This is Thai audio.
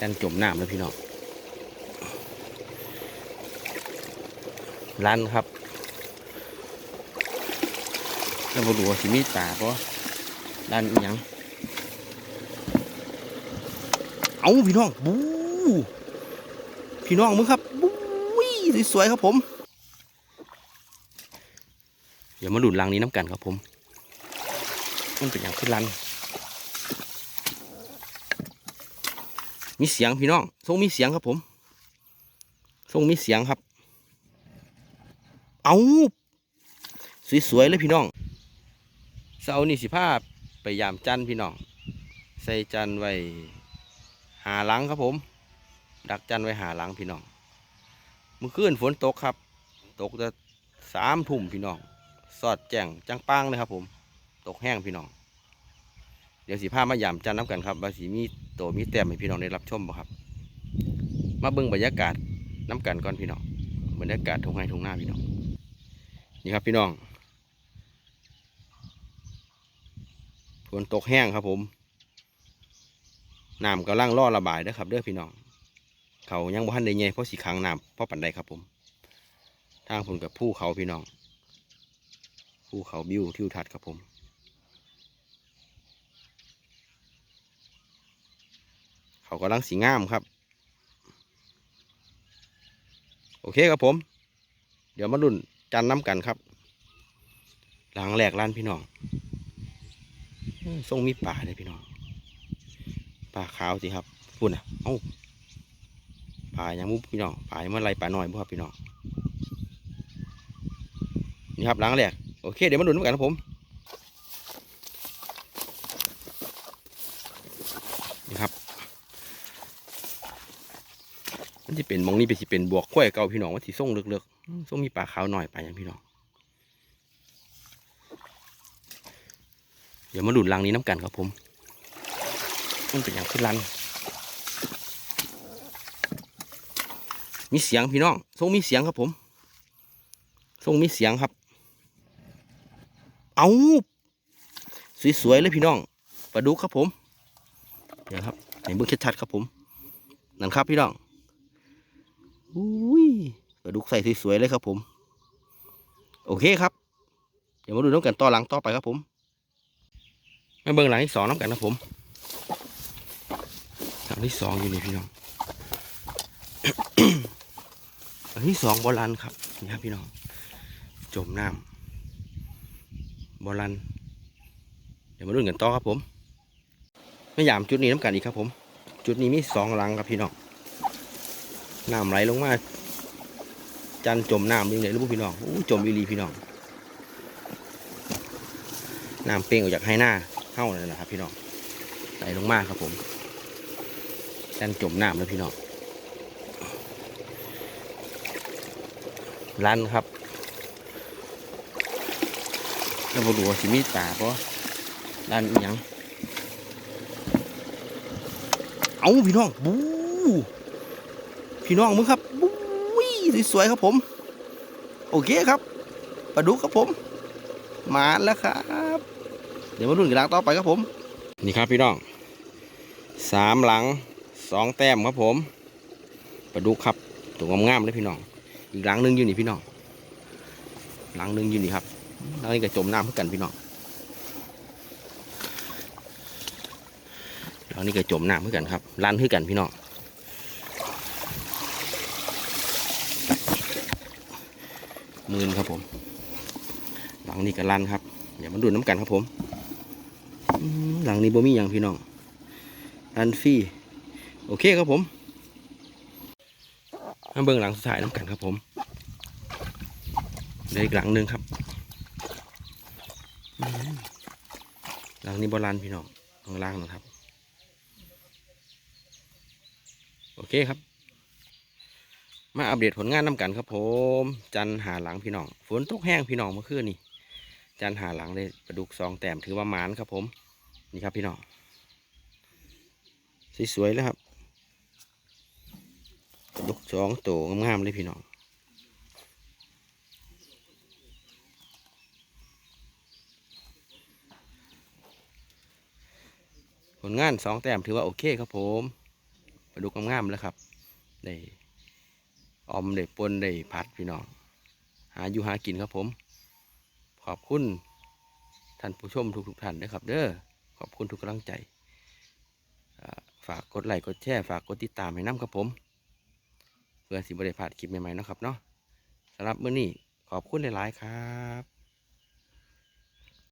กันจมน้ำเลยพี่น้องรันครับแล้วบดูว่าสิมีตาปะรันอิหยังเอาพี่น้องบูพี่น้องมึงครับบูยสวยๆครับผม เดี๋ยวมาดูดรังนี้น้ำกันครับผม มันเป็นอย่างขึ้นรัน มีเสียงพี่น้องทรงมีเสียงครับผมทรงมีเสียงครับ เอาสวยๆเลยพี่น้องเสาร์นี่สิภาพไปยามจันพี่น้อง ใส่จันไว้หาหลังครับผม ดักจันไว้หาหลังพี่น้องเมื่อคืนฝนตกครับ ตกจะสามทุ่มพี่น้อง สอดแจ่งจังปังเลยครับผม ตกแห้งพี่น้อง เดี๋ยวสีผ้ามายามจันน้ำกันครับว่าสีมีโตมีแต้มให้พี่น้องได้รับชมบ่ครับ มาเบิ่งบรรยากาศน้ำกันก่อนพี่น้องบรรยากาศทุ่งไร่ทุ่งหน้าพี่น้องนี่ครับพี่น้องฝนตกแห้งครับผมน้ำกำลังล่อระบายเด้อครับเด้อพี่น้อง เขายังบ่ทันได้ใหญ่เพราะสีขังน้ำเพราะปันใดครับผม ทางผลกับผู้เขาพี่น้องภูเขาบิวทิวทัศน์ครับผม เขากำลังสีงามครับ โอเคครับผม เดี๋ยวมาดุนจันน้ำกันครับหลังแหลกล้านพี่น้องอื้อทรงมีป่าเลยพี่น้องป่าขาวสิครับพูดนะเอ้าป่าย่างมุกพี่น้องป่าอย่างมาไรป่าน้อยบ่ครับพี่น้องนี่ครับหลังแหลกโอเคเดี๋ยวมาดูน้ำกันครับผม นี่ครับ มันจะเป็นมองนี้เป็นสิเป็นบวกขั้วเก่าพี่น้องว่าสีส้มเลือกๆส้มมีปลาขาวหน่อยไปอย่างพี่น้อง เดี๋ยวมาดูดรังนี้น้ำกันครับผม มันเป็นอย่างขึ้นรัน มีเสียงพี่น้องทรงมีเสียงครับผมทรงมีเสียงครับ เอาสวยๆเลยพี่น้องปลาดุกครับผม เดี๋ยวครับเห็นเบื้องชัดๆครับผม นั่นครับพี่น้อง อุ้ยปลาดุกใส่สวยๆเลยครับผม โอเคครับ เดี๋ยวมาดูน้ำกันต่อหลังต่อไปครับผมมาเบื้งหลังที่สองน้ำกันครับผมหลังที่สองอยู่นี่พี่น้องหลังที่สองบอลันครับนี่ครับพี่น้องจมน้ำบอลัน เดี๋ยวมาดูกันต่อครับผมไม่ยามจุดนี้น้ำกันอีกครับผม จุดนี้มีสองหลังครับพี่น้อง น้ำไหลลงมาจันจมน้ำยังไงรู้พี่น้องอู้จมอีหลีพี่น้องน้ำเป้งออกจากให้หน้าเข้าเลยนะครับ พี่น้องไหลลงมาครับผมจันจมน้ำเลยพี่น้องลันครับแล้วบดูว่าสิมีตาปะด้านอิหยังเอาพี่น้องบู พี่น้องมึงครับบูยสวยๆครับผม โอเคครับปลาดุกครับผม มาแล้วครับ เดี๋ยวมาดูกันหลังต่อไปครับผม นี่ครับพี่น้องสามหลังสองแต้มครับผมปลาดุกครับตัวงามๆเลยพี่น้อง อีกหลังหนึงอยู่นี่พี่น้อง หลังหนึงอยู่นี่ครับแล้วนี่ก็จมน้ำเพื่อกันพี่น้องแล้วนี่ก็จมน้ำเพื่อกันครับลันเพื่อกันพี่น้อง หมื่นครับผม หลังนี้ก็ลันครับ เดี๋ยวมาดูน้ำกันครับผม หลังนี้บ่มีอย่างพี่น้องลันฟรีโอเคครับผมมาเบิ่งหลังสุดท้ายน้ำกันครับผมเดี๋ยวอีกหลังหนึ่งครับ หลังนี้โบราณพี่น้องข้างล่างนะครับ โอเคครับ มาอัปเดตผลงานนำกันครับผม จันหาหลังพี่น้อง ฝนตกแห้งพี่น้องเมื่อคืนนี่ จันหาหลังเลยปลาดุกสองแต้มถือว่าหมานครับผม นี่ครับพี่น้อง สวยๆเลยครับปลาดุกสองโตงามๆเลยพี่น้องผลงานสองแต้มถือว่าโอเคครับผมปลาดุกงามๆแล้วครับได้ ออมได้ปนได้ผัดพี่น้อง หาอยู่หากินครับผม ขอบคุณท่านผู้ชมทุกๆท่านนะครับ เด้อขอบคุณทุกกำลังใจ ฝากกดไลค์กดแชร์ฝากกดติดตามให้น้ำครับผม เพื่อสิบริพลาดคลิปใหม่ๆนะครับเนาะสำหรับมื้อนี้ขอบคุณหลายๆครับ